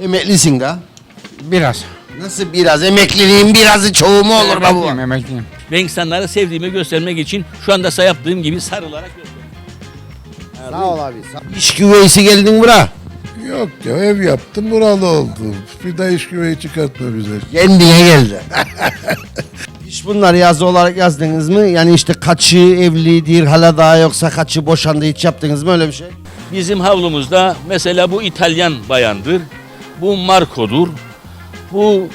Emeklisin ga. Biraz. Nasıl biraz? Emekliliğin birazı çoğu mu olur baba? Emekliyim, emekliyim. Ve insanları sevdiğimi göstermek için şu anda size yaptığım gibi sarılarak gösteriyorum. Sağ ol abi. İş güveysi geldin bura. Yok ya ev yaptım buralı oldum. Bir daha iş güveyi çıkartma bize. Kendine geldi. Hiç bunları yazı olarak yazdınız mı? Yani işte kaçı evlidir, hala daha yoksa kaçı boşandı hiç yaptınız mı öyle bir şey? Bizim havlumuzda mesela bu İtalyan bayandır, bu Marco'dur, bu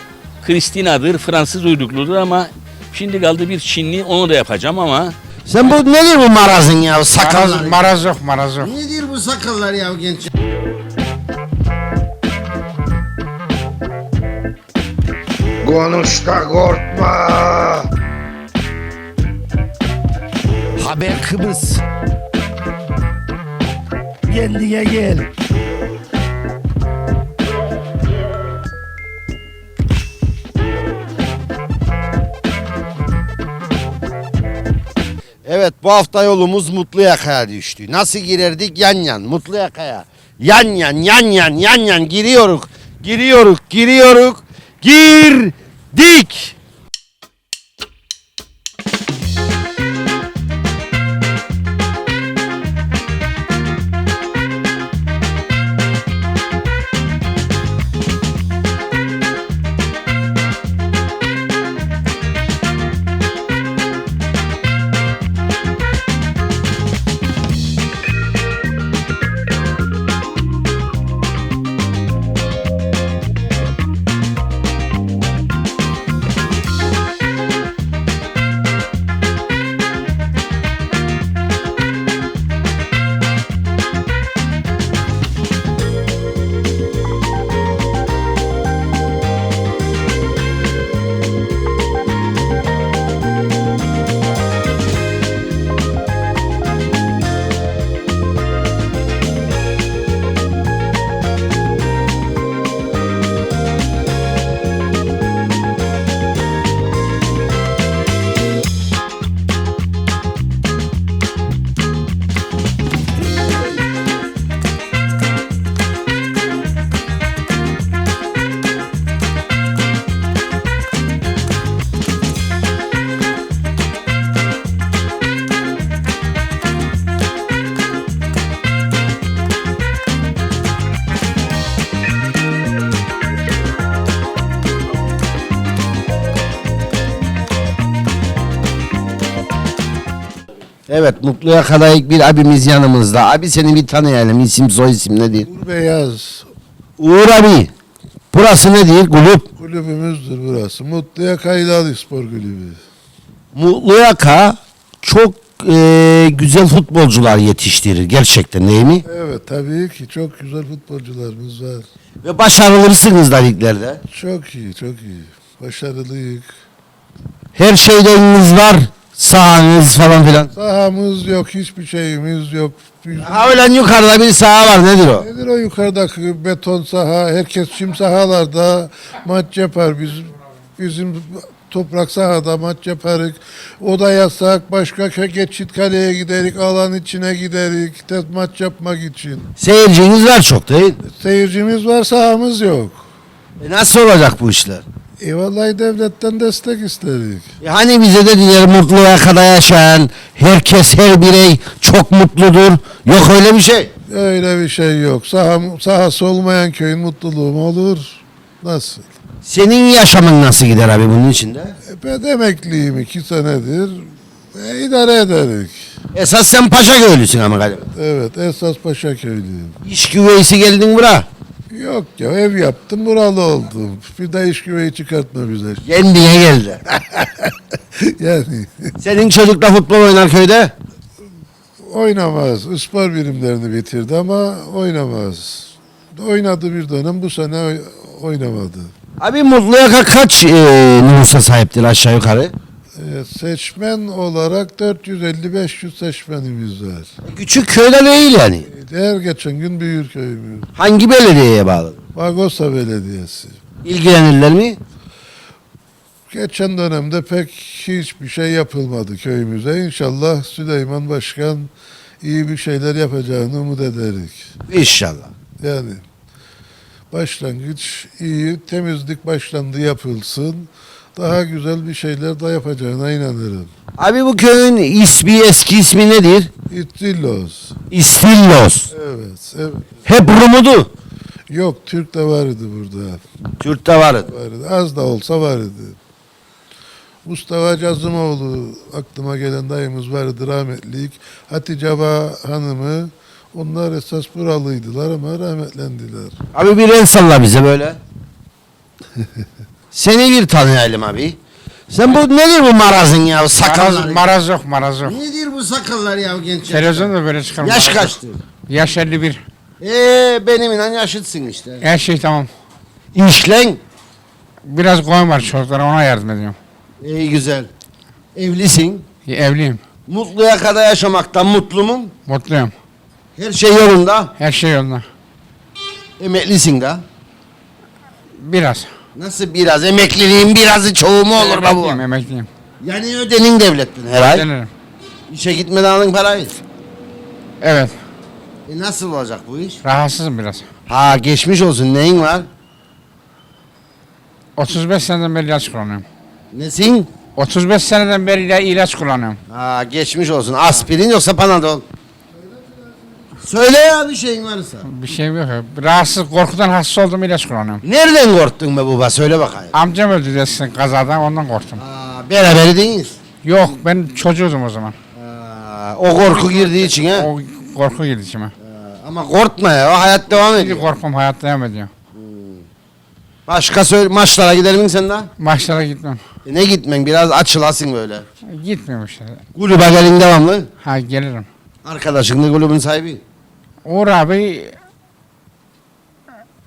Christina'dır, Fransız uyrukludur ama şimdi kaldı bir Çinli onu da yapacağım ama Sen bu nedir bu marazın ya Maraz, sakallar? maraz yok, maraz yok. Nedir bu sakallar ya genç? Konuş da korkma. Haber Kıbrıs. Kendine gel. Evet bu hafta yolumuz Mutlu Yaka'ya düştü. Nasıl girerdik? Yan yan Mutlu Yaka'ya. Yan yan yan yan yan yan giriyoruz. Giriyoruz giriyoruz. Girdik. Evet Mutlu Yaka'da ilk bir abimiz yanımızda. Abi seni bir tanıyalım. İsim soy isim nedir? Uğur Beyaz Uğur abi. Burası nedir? Kulüp. kulübümüzdür burası. Mutluya Kaydalı Spor Kulübü. Mutlu Yaka çok e, güzel futbolcular yetiştirir gerçekten değil mi? Evet tabii ki çok güzel futbolcularımız var. Ve başarılısınız da liglerde. Çok iyi çok iyi. Başarılıyık. Her şeyleriniz var. Sahanız falan filan. Sahamız yok hiçbir şeyimiz yok. Ha öyle yukarıda bir saha var nedir o? Nedir o yukarıdaki beton saha? Herkes çim sahalarda maç yapar. Biz bizim toprak sahada maç yaparız. O da yasak. Başka geçit kaleye giderik. Alan içine giderik. Tek maç yapmak için. Seyirciniz var çok değil. Seyircimiz var sahamız yok. E nasıl olacak bu işler? E vallahi devletten destek istedik. E hani bize dediler Mutlu Yaka'da yaşayan herkes her birey çok mutludur. Yok öyle bir şey. Öyle bir şey yok. Saha, sahası olmayan köyün mutluluğu mu olur? Nasıl? Senin yaşamın nasıl gider abi bunun içinde? E ben emekliyim iki senedir. E, idare ederik. Esas sen Paşa köylüsün ama galiba. Evet esas Paşa köylüyüm. İş güveysi geldin bura. Yok ya ev yaptım buralı oldum. Bir daha iş güveyi çıkartma bize. Kendine geldi. yani Senin çocuk da futbol oynar köyde. oynamaz. Spor birimlerini bitirdi ama oynamaz. Oynadı bir dönem bu sene oy- oynamadı. Abi Mutlu Yaka kaç e, nüfusa sahiptir aşağı yukarı? E, seçmen olarak 450-500 seçmenimiz var. Küçük köyde değil yani. Her geçen gün büyür köyümüz. Hangi belediyeye bağlı? Bagosa Belediyesi. İlgilenirler mi? Geçen dönemde pek hiçbir şey yapılmadı köyümüze. İnşallah Süleyman Başkan iyi bir şeyler yapacağını umut ederik. İnşallah. Yani Başlangıç iyi, temizlik başlandı yapılsın. Daha güzel bir şeyler de yapacağına inanırım. Abi bu köyün ismi eski ismi nedir? İttillos. İstillos. Evet, evet. Hep Rumudu. Yok Türk de vardı burada. Türk'te var. Vardı. Az da olsa vardı. Mustafa Cazımoğlu aklıma gelen dayımız vardı rahmetlik. Hatice Ba hanımı onlar esas buralıydılar ama rahmetlendiler. Abi bir el salla bize böyle. Seni bir tanıyalım abi. Sen bu nedir bu marazın ya Maraz, sakallar? maraz yok, maraz yok. Nedir bu sakallar ya genç Televizyonda böyle çıkar. Yaş maraz yok. kaçtı? Yaş 51. Eee benim inan yaşıtsın işte. Her şey tamam. İşlen. Biraz koyun var çocuklara ona yardım ediyorum. İyi güzel. Evlisin. Evliyim. Mutluya kadar yaşamaktan mutlu mu? Mutluyum. Her şey yolunda. Her şey yolunda. Emeklisin da. Biraz. Nasıl biraz? Emekliliğin birazı çoğu mu olur emekliyim, baba? emekliyim. Yani ödenin devletten her ay. Denirim. İşe gitmeden alın parayı. Evet. E nasıl olacak bu iş? Rahatsızım biraz. Ha geçmiş olsun neyin var? 35 seneden beri ilaç kullanıyorum. Nesin? 35 seneden beri ila- ilaç kullanıyorum. Ha geçmiş olsun. Aspirin yoksa panadol. Söyle ya bir şeyin varsa. Bir şey yok. Rahatsız, korkudan hasta oldum ilaç kullanıyorum. Nereden korktun be baba söyle bakayım. Amcam öldü desin kazadan ondan korktum. Ha, beraber değiliz. Yok ben çocuğudum o zaman. Ha, o korku girdiği için ha. O korku girdi içime. Ama korkma ya o hayat devam Şimdi ediyor. korkum hayat devam ediyor. Başka söyle maçlara gider misin sen daha? Maçlara gitmem. E ne gitmen biraz açılasın böyle. Gitmiyorum işte. Kulübe gelin devamlı. Ha gelirim. Arkadaşın da kulübün sahibi. Uğur abi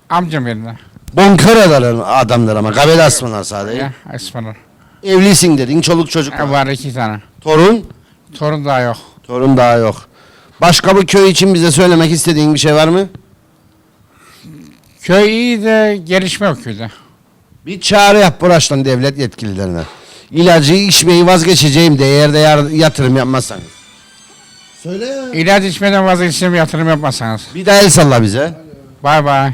amcam yerine. Bonkör ederler adamlar ama kabel asmalar sadece. Ya ısmarlar. Evlisin dedin çoluk çocuk var. Var iki tane. Torun? Torun daha yok. Torun daha yok. Başka bu köy için bize söylemek istediğin bir şey var mı? Köy iyi de gelişme yok köyde. Bir çağrı yap Buraş'tan devlet yetkililerine. İlacı içmeyi vazgeçeceğim de eğer de yar- yatırım yapmazsanız. Söyle ya. İlaç içmeden vazgeçeceğim yatırım yapmazsanız. Bir daha el salla bize. Bay bay.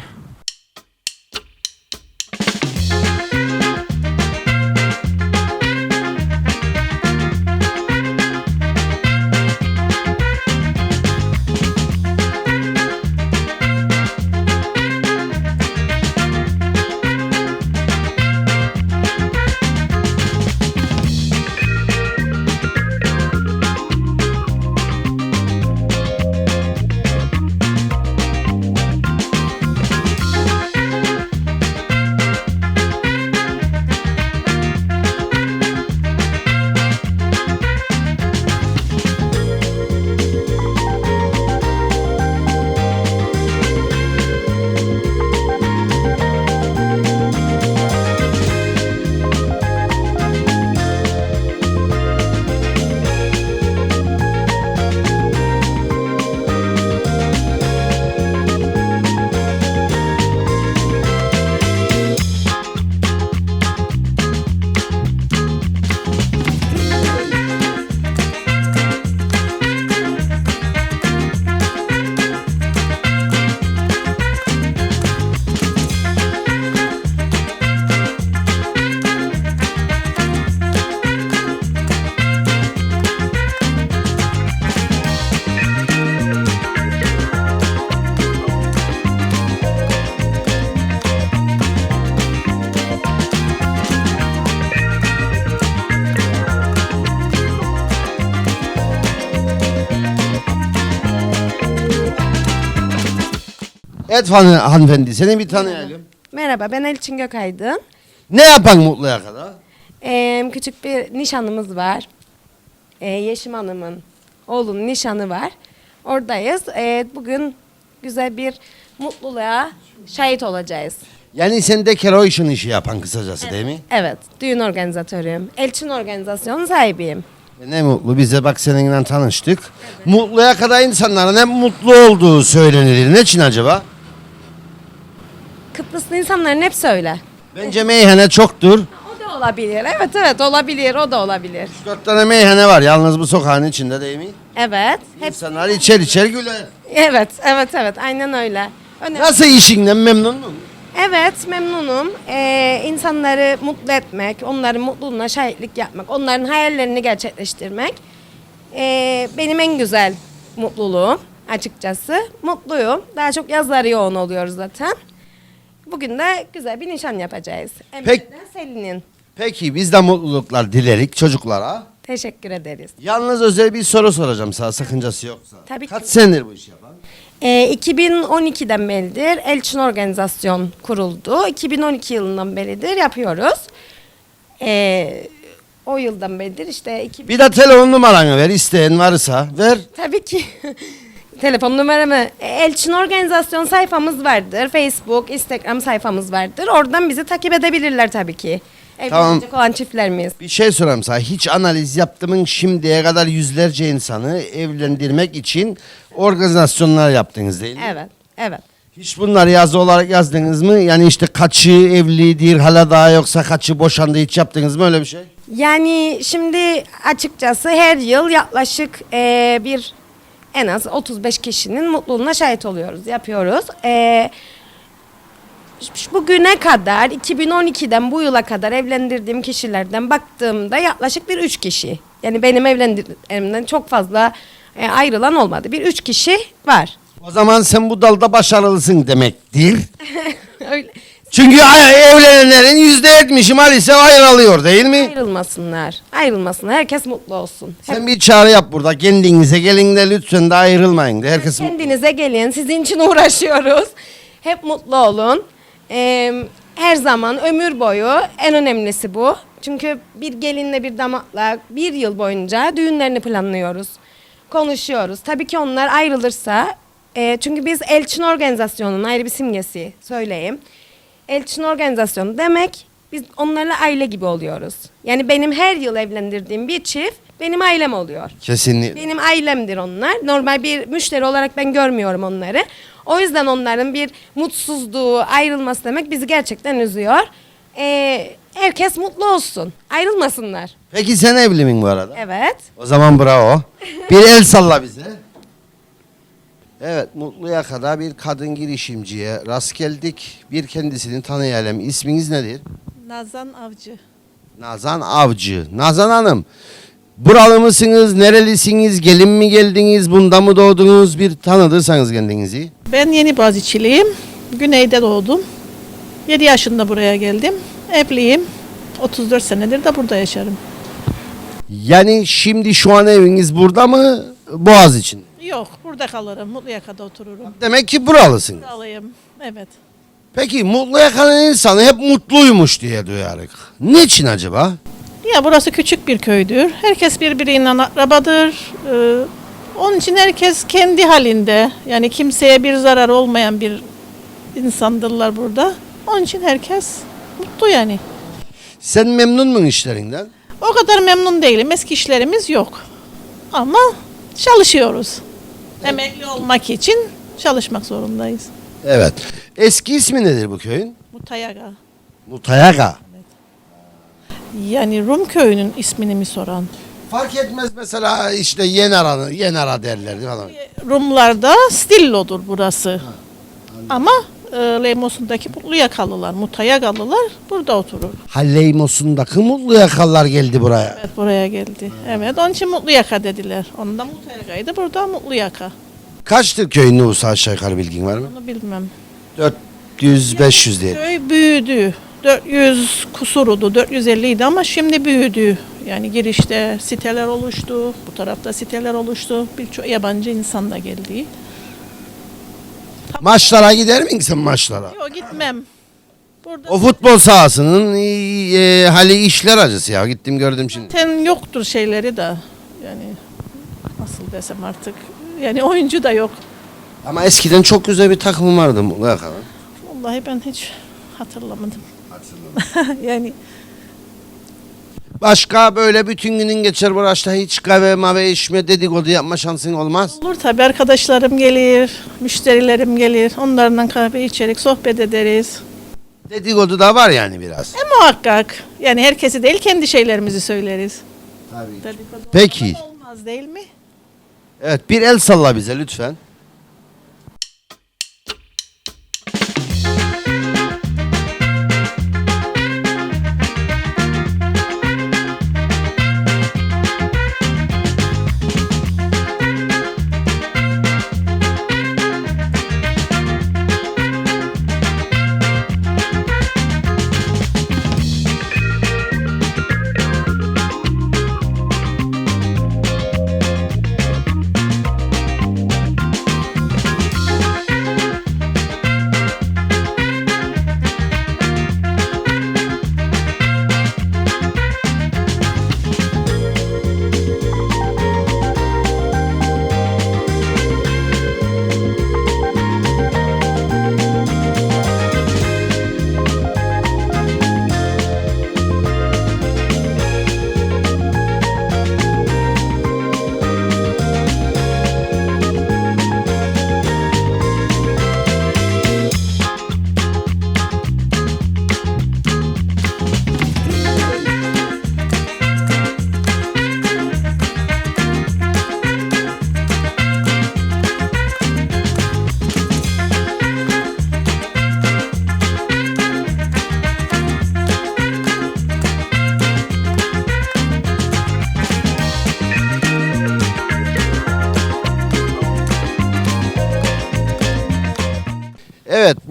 Evet han- hanımefendi seni bir tanıyalım. Merhaba ben Elçin Gökaydın. Ne yapan mutluya kadar? Ee, küçük bir nişanımız var. Ee, Yeşim Hanım'ın oğlunun nişanı var. Oradayız. Ee, bugün güzel bir mutluluğa şahit olacağız. Yani sen decoration işi yapan kısacası değil mi? Evet, düğün organizatörüyüm. Elçin organizasyonu sahibiyim. E Ne mutlu bize bak seninle tanıştık. Mutluya kadar insanların hep mutlu olduğu söylenir. Ne için acaba? Kıbrıslı insanların hep söyle. Bence meyhane çoktur. O da olabilir. Evet evet olabilir. O da olabilir. Dört tane meyhane var yalnız bu sokağın içinde değil mi? Evet. Hep İnsanlar içer içer güler. evet evet evet aynen öyle. Önemli. Nasıl işinden memnun musun? Evet memnunum. Ee, insanları mutlu etmek, onların mutluluğuna şahitlik yapmak, onların hayallerini gerçekleştirmek ee, benim en güzel mutluluğum açıkçası. Mutluyum. Daha çok yazları yoğun oluyoruz zaten. Bugün de güzel bir nişan yapacağız. Emre'den Selin'in. Peki biz de mutluluklar dilerik çocuklara. Teşekkür ederiz. Yalnız özel bir soru soracağım sana sakıncası yoksa. Tabii Kaç ki. senedir bu işi yapan? Ee, 2012'den beridir Elçin Organizasyon kuruldu. 2012 yılından beridir yapıyoruz. Ee, o yıldan beridir işte 2000... Bir de telefon numaranı ver isteyen varsa ver. Tabii ki. Telefon numaramı Elçin Organizasyon sayfamız vardır. Facebook, Instagram sayfamız vardır. Oradan bizi takip edebilirler tabii ki. Tamam. Evlenecek olan çiftlerimiz. Bir şey sorayım sana. Hiç analiz yaptımın şimdiye kadar yüzlerce insanı evlendirmek için organizasyonlar yaptınız değil mi? Evet, evet. Hiç bunları yazı olarak yazdınız mı? Yani işte kaçı evlidir hala daha yoksa kaçı boşandı hiç yaptınız mı öyle bir şey? Yani şimdi açıkçası her yıl yaklaşık eee, bir en az 35 kişinin mutluluğuna şahit oluyoruz, yapıyoruz. Eee, ş- bugüne kadar 2012'den bu yıla kadar evlendirdiğim kişilerden baktığımda yaklaşık bir 3 kişi. Yani benim evlendirdiğimden çok fazla e, ayrılan olmadı. Bir 3 kişi var. O zaman sen bu dalda başarılısın demektir. Öyle. Çünkü evlenenlerin yüzde yetmişi maalesef ayrılıyor değil mi? Ayrılmasınlar. Ayrılmasınlar. Herkes mutlu olsun. Sen bir çağrı yap burada kendinize gelin de lütfen de ayrılmayın de herkes Kendinize gelin. Sizin için uğraşıyoruz. Hep mutlu olun. Ee, her zaman ömür boyu en önemlisi bu. Çünkü bir gelinle bir damatla bir yıl boyunca düğünlerini planlıyoruz. Konuşuyoruz. Tabii ki onlar ayrılırsa e, çünkü biz Elçin Organizasyonu'nun ayrı bir simgesi söyleyeyim. Elçin Organizasyonu demek biz onlarla aile gibi oluyoruz. Yani benim her yıl evlendirdiğim bir çift benim ailem oluyor. kesinlikle. Benim ailemdir onlar. Normal bir müşteri olarak ben görmüyorum onları. O yüzden onların bir mutsuzluğu, ayrılması demek bizi gerçekten üzüyor. Ee, herkes mutlu olsun. Ayrılmasınlar. Peki sen evli miyim bu arada? Evet. O zaman bravo. Bir el salla bize. Evet, Mutlu'ya kadar bir kadın girişimciye rast geldik. Bir kendisini tanıyalım. İsminiz nedir? Nazan Avcı. Nazan Avcı. Nazan Hanım, buralı mısınız, nerelisiniz, gelin mi geldiniz, bunda mı doğdunuz? Bir tanıdırsanız kendinizi. Ben Yeni Boğaziçi'liyim. Güneyde doğdum. 7 yaşında buraya geldim. Evliyim. 34 senedir de burada yaşarım. Yani şimdi şu an eviniz burada mı, Boğaz için? Yok, burada kalırım. Mutluyaka'da otururum. Demek ki buralısınız. Buralıyım. Evet. Peki Mutlu'ya kalan insanı hep mutluymuş diye duyarık. Niçin acaba? Ya burası küçük bir köydür. Herkes birbiriyle akrabadır. Ee, onun için herkes kendi halinde. Yani kimseye bir zarar olmayan bir insandırlar burada. Onun için herkes mutlu yani. Sen memnun musun işlerinden? O kadar memnun değilim. Eski işlerimiz yok. Ama çalışıyoruz. Emekli olmak için çalışmak zorundayız. Evet. Eski ismi nedir bu köyün? Mutayaga. Mutayaga. Yani Rum köyünün ismini mi soran? Fark etmez mesela işte Yenara, Yenara derlerdi falan. Rumlarda Stillo'dur burası. Ama e, Lemos'undaki Mutluyakalılar, Mutayagalılar burada oturur. Halleymos'undaki mutlu yakallar geldi buraya. Evet buraya geldi. Evet onun için Mutluyaka dediler. Ondan Mutayaga'ydı burada Mutluyaka. Kaçtır köyün nüfusu aşağı yukarı bilgin var mı? Onu bilmem. 400-500 diye. Köy büyüdü. 400 kusurudu, 450 idi ama şimdi büyüdü. Yani girişte siteler oluştu, bu tarafta siteler oluştu. Birçok yabancı insan da geldi. Maçlara gider misin sen maçlara? Yok gitmem. Burada O futbol sahasının e, hali işler acısı ya. Gittim gördüm şimdi. zaten yoktur şeyleri de. Yani nasıl desem artık. Yani oyuncu da yok. Ama eskiden çok güzel bir takım vardı mutlu yakalar. Vallahi ben hiç hatırlamadım. yani Başka böyle bütün günün geçer bu açta hiç kahve mavi içme dedikodu yapma şansın olmaz. olur tabii arkadaşlarım gelir, müşterilerim gelir. Onlarla kahve içerik sohbet ederiz. Dedikodu da var yani biraz. E muhakkak. Yani herkesi değil kendi şeylerimizi söyleriz. Dedikodu Peki. olmaz değil mi? Evet bir el salla bize lütfen.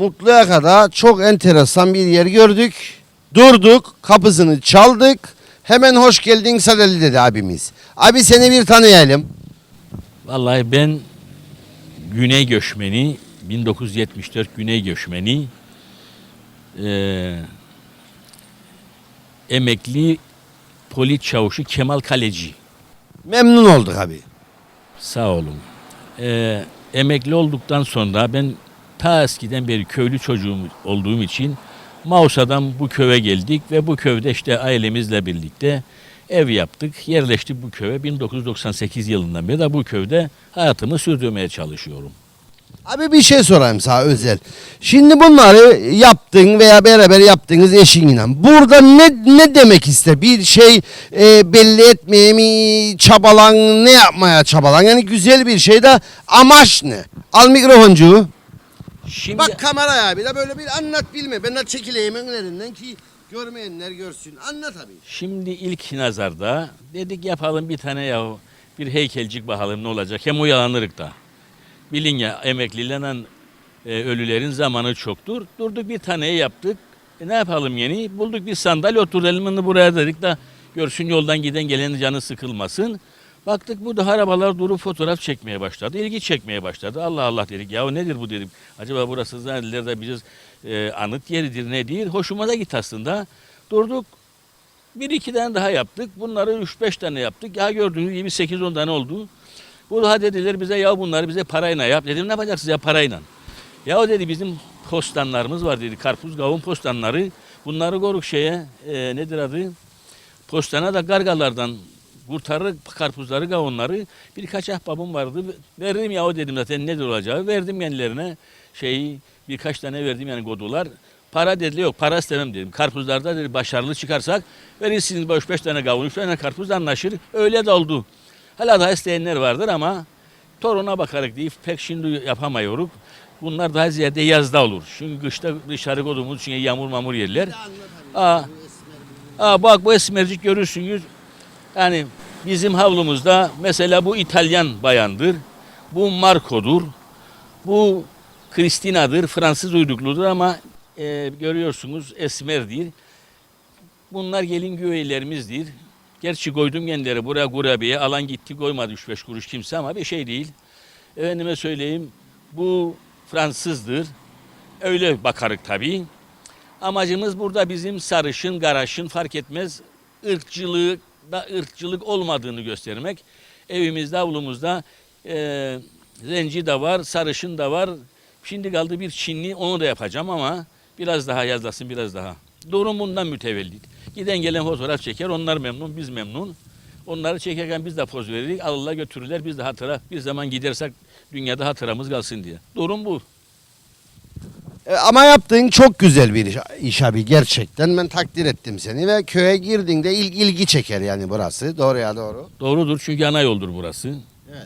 Mutluyaka'da çok enteresan bir yer gördük. Durduk, kapısını çaldık. Hemen hoş geldin Sadeli dedi abimiz. Abi seni bir tanıyalım. Vallahi ben Güney göçmeni, 1974 Güney göçmeni, eee, emekli polis çavuşu Kemal Kaleci. Memnun olduk abi. Sağ olun. Eee, emekli olduktan sonra ben ta eskiden beri köylü çocuğum olduğum için Mausa'dan bu köye geldik ve bu köyde işte ailemizle birlikte ev yaptık, yerleştik bu köye. 1998 yılından beri de bu köyde hayatımı sürdürmeye çalışıyorum. Abi bir şey sorayım sana özel. Şimdi bunları yaptın veya beraber yaptığınız eşinle. Burada ne ne demek ister? Bir şey e, belli etmeye mi çabalan, ne yapmaya çabalan? Yani güzel bir şey de amaç ne? Al mikrofoncuğu. Şimdi Bak kameraya abi de böyle bir anlat bilme. Ben de çekileyim önlerinden ki görmeyenler görsün. Anlat abi. Şimdi ilk nazarda dedik yapalım bir tane ya bir heykelcik bakalım ne olacak. Hem uyalanırık da. Bilin ya emeklilenen e, ölülerin zamanı çoktur. Durduk bir tane yaptık. E, ne yapalım yeni? Bulduk bir sandalye oturalım onu buraya dedik de görsün yoldan giden gelenin canı sıkılmasın. Baktık burada arabalar durup fotoğraf çekmeye başladı. İlgi çekmeye başladı. Allah Allah dedik. Ya nedir bu dedim. Acaba burası zannediler bir e, anıt yeridir nedir? Hoşuma da gitti aslında. Durduk bir iki tane daha yaptık. Bunları üç beş tane yaptık. Ya gördüğünüz gibi sekiz on tane oldu. Bu daha dediler bize ya bunları bize parayla yap. Dedim ne yapacaksınız ya parayla? Ya o dedi bizim postanlarımız var dedi. Karpuz kavun postanları. Bunları koruk şeye e, nedir adı? Postana da gargalardan kurtarır karpuzları kavunları. Birkaç ahbabım vardı. Verdim ya o dedim zaten nedir olacağı. Verdim kendilerine şeyi birkaç tane verdim yani godular. Para dediler yok para istemem dedim. Karpuzlarda dedi başarılı çıkarsak verirsiniz beş beş tane kavun, üç tane karpuz anlaşır. Öyle de oldu. Hala daha isteyenler vardır ama toruna bakarak deyip pek şimdi yapamıyoruz. Bunlar daha ziyade yazda olur. Çünkü kışta dışarı koyduğumuz için yağmur mamur yerler. Aa, aa, bak bu esmercik görürsünüz. Yani bizim havlumuzda mesela bu İtalyan bayandır. Bu Marco'dur. Bu Christina'dır. Fransız uyrukludur ama e, görüyorsunuz esmerdir. Bunlar gelin güveylerimizdir. Gerçi koydum kendileri buraya kurabiye. Alan gitti koymadı 3-5 kuruş kimse ama bir şey değil. Efendime söyleyeyim bu Fransızdır. Öyle bakarık tabii. Amacımız burada bizim sarışın, garaşın fark etmez ırkçılığı da ırkçılık olmadığını göstermek. Evimizde, avlumuzda e, zenci de var, sarışın da var. Şimdi kaldı bir Çinli, onu da yapacağım ama biraz daha yazlasın, biraz daha. Durum bundan mütevellit. Giden gelen fotoğraf çeker, onlar memnun, biz memnun. Onları çekerken biz de poz veririz, alırlar götürürler, biz de hatıra, bir zaman gidersek dünyada hatıramız kalsın diye. Durum bu. E, ama yaptığın çok güzel bir iş, iş abi gerçekten. Ben takdir ettim seni ve köye girdiğinde ilk ilgi çeker yani burası. Doğru ya doğru. Doğrudur çünkü ana yoldur burası.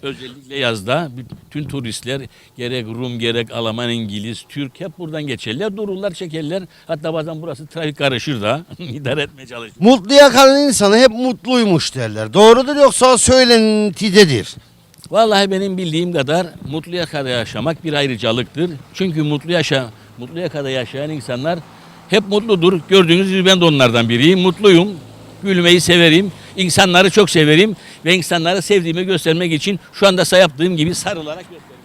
Özellikle yazda bütün turistler gerek Rum gerek Alman, İngiliz, Türk hep buradan geçerler. Dururlar çekerler. Hatta bazen burası trafik karışır da idare etmeye çalışır. Mutlu yakalan insanı hep mutluymuş derler. Doğrudur yoksa söylentidedir. Vallahi benim bildiğim kadar mutlu yaşamak bir ayrıcalıktır. Çünkü mutlu yaşa, mutlu yakada yaşayan insanlar hep mutludur. Gördüğünüz gibi ben de onlardan biriyim. Mutluyum. Gülmeyi severim. İnsanları çok severim ve insanları sevdiğimi göstermek için şu anda yaptığım gibi sarılarak gösteririm.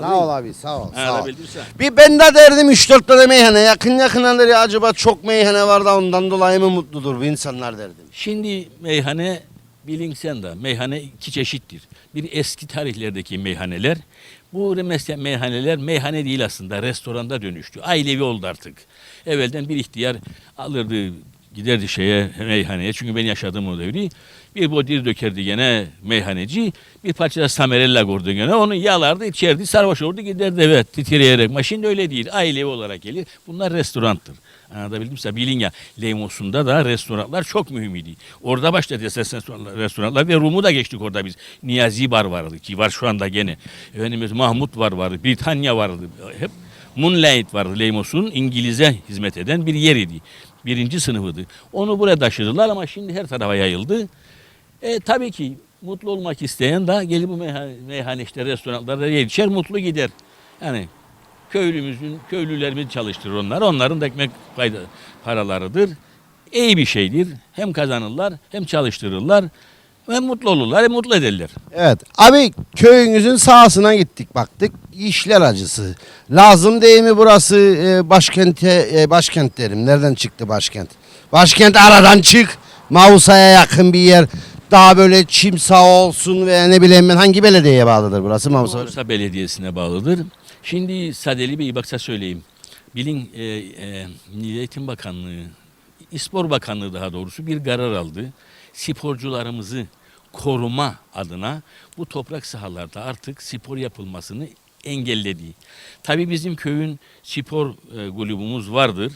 Sağ ol abi sağ ol. Sağ ol. Bir ben de derdim 3-4 tane meyhane yakın yakınları ya acaba çok meyhane var da ondan dolayı mı mutludur bu insanlar derdim. Şimdi meyhane bilinsen de meyhane iki çeşittir. Bir eski tarihlerdeki meyhaneler. Bu meyhaneler meyhane değil aslında restoranda dönüştü. Ailevi oldu artık. Evvelden bir ihtiyar alırdı giderdi şeye meyhaneye çünkü ben yaşadığım o devri. Bir bodir dökerdi gene meyhaneci. Bir parça da samerella koydu gene. Onu yalardı, içerdi, sarhoş olurdu giderdi evet titreyerek. Ama şimdi öyle değil. Ailevi olarak gelir. Bunlar restoranttır. Anlatabildim size. Bilin ya Leymos'unda da restoranlar çok mühimdi. Orada başladı restoranlar, restoranlar ve Rum'u da geçtik orada biz. Niyazi Bar vardı ki var şu anda gene. Efendimiz Mahmut var vardı. Britanya vardı. Hep Moonlight vardı Leymos'un İngiliz'e hizmet eden bir yeriydi. Birinci sınıfıydı. Onu buraya taşıdılar ama şimdi her tarafa yayıldı. E, tabii ki mutlu olmak isteyen de gelip bu meyhane, meyhane işte restoranlarda yer içer mutlu gider. Yani köylümüzün, köylülerimiz çalıştırır onlar. Onların da ekmek fayda, paralarıdır. İyi bir şeydir. Hem kazanırlar hem çalıştırırlar. Hem mutlu olurlar hem mutlu ederler. Evet. Abi köyünüzün sahasına gittik baktık. İşler acısı. Lazım değil mi burası e, başkente e, başkent derim. Nereden çıktı başkent? Başkent aradan çık. Mausa'ya yakın bir yer. Daha böyle çim saha olsun veya ne bileyim ben hangi belediyeye bağlıdır burası Mausa? Bursa Belediyesi'ne bağlıdır. Şimdi Sadeli Bey baksa söyleyeyim. Bilin e, e, Milli Eğitim Bakanlığı, İspor Bakanlığı daha doğrusu bir karar aldı. Sporcularımızı koruma adına bu toprak sahalarda artık spor yapılmasını engelledi. Tabii bizim köyün spor e, kulübümüz vardır.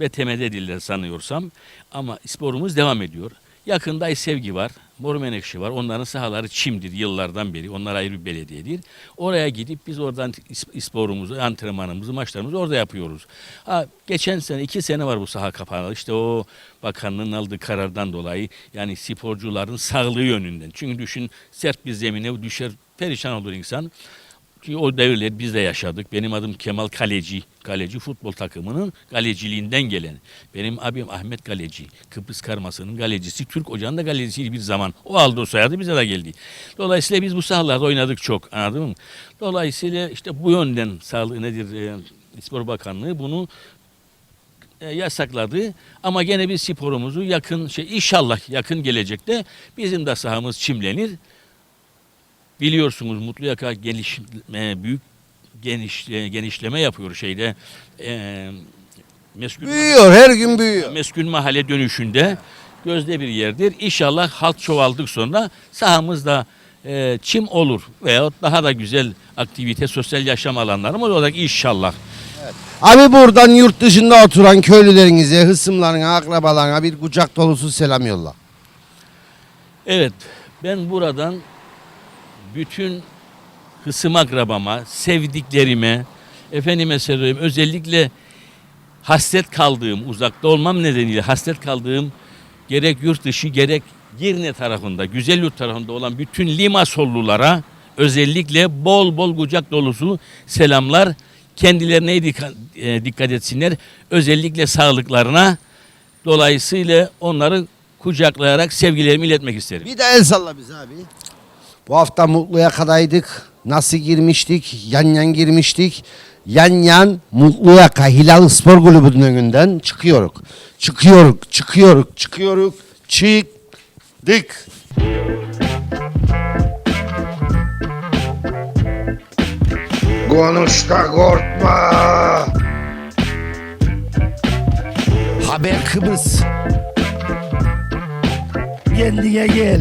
BTM'de diller sanıyorsam ama sporumuz devam ediyor. Yakında Sevgi var, Mor Menekşe var. Onların sahaları çimdir yıllardan beri. Onlar ayrı bir belediyedir. Oraya gidip biz oradan sporumuzu, antrenmanımızı, maçlarımızı orada yapıyoruz. Ha, geçen sene, iki sene var bu saha kapandı. İşte o bakanlığın aldığı karardan dolayı yani sporcuların sağlığı yönünden. Çünkü düşün sert bir zemine düşer, perişan olur insan. Ki o devirleri biz de yaşadık. Benim adım Kemal Kaleci. Kaleci futbol takımının kaleciliğinden gelen. Benim abim Ahmet Kaleci. Kıbrıs Karması'nın kalecisi. Türk Ocağı'nın da kalecisiydi bir zaman. O aldı o soyadı bize de geldi. Dolayısıyla biz bu sahalarda oynadık çok. Anladın mı? Dolayısıyla işte bu yönden sağlığı nedir? E, Spor Bakanlığı bunu e, yasakladı. Ama gene biz sporumuzu yakın şey inşallah yakın gelecekte bizim de sahamız çimlenir. Biliyorsunuz Mutluyaka geniş e, büyük geniş e, genişleme yapıyor şeyde e, meskun Büyüyor her gün büyüyor. meskun mahalle dönüşünde gözde bir yerdir. İnşallah halk çoğaldık sonra sahamız da e, çim olur veyahut daha da güzel aktivite, sosyal yaşam alanlarımız olacak inşallah. Abi buradan yurt dışında oturan köylülerinize, hısımlarına, akrabalarına bir kucak dolusu selam yolla. Evet, ben buradan bütün hısım akrabama, sevdiklerime, efendime söyleyeyim özellikle hasret kaldığım, uzakta olmam nedeniyle hasret kaldığım gerek yurt dışı gerek Girne tarafında, Güzel Yurt tarafında olan bütün Limasollulara özellikle bol bol kucak dolusu selamlar. Kendilerine e, dikkat etsinler. Özellikle sağlıklarına. Dolayısıyla onları kucaklayarak sevgilerimi iletmek isterim. Bir de el salla bize abi. Bu hafta Mutlu'ya kadaydık. Nasıl girmiştik? Yan yan girmiştik. Yan yan Mutluyaka Hilal Spor Kulübü'nün önünden çıkıyoruz. Çıkıyoruz, çıkıyoruz, çıkıyoruz. Çıktık. Konuş da korkma. Haber Kıbrıs. Kendine gel.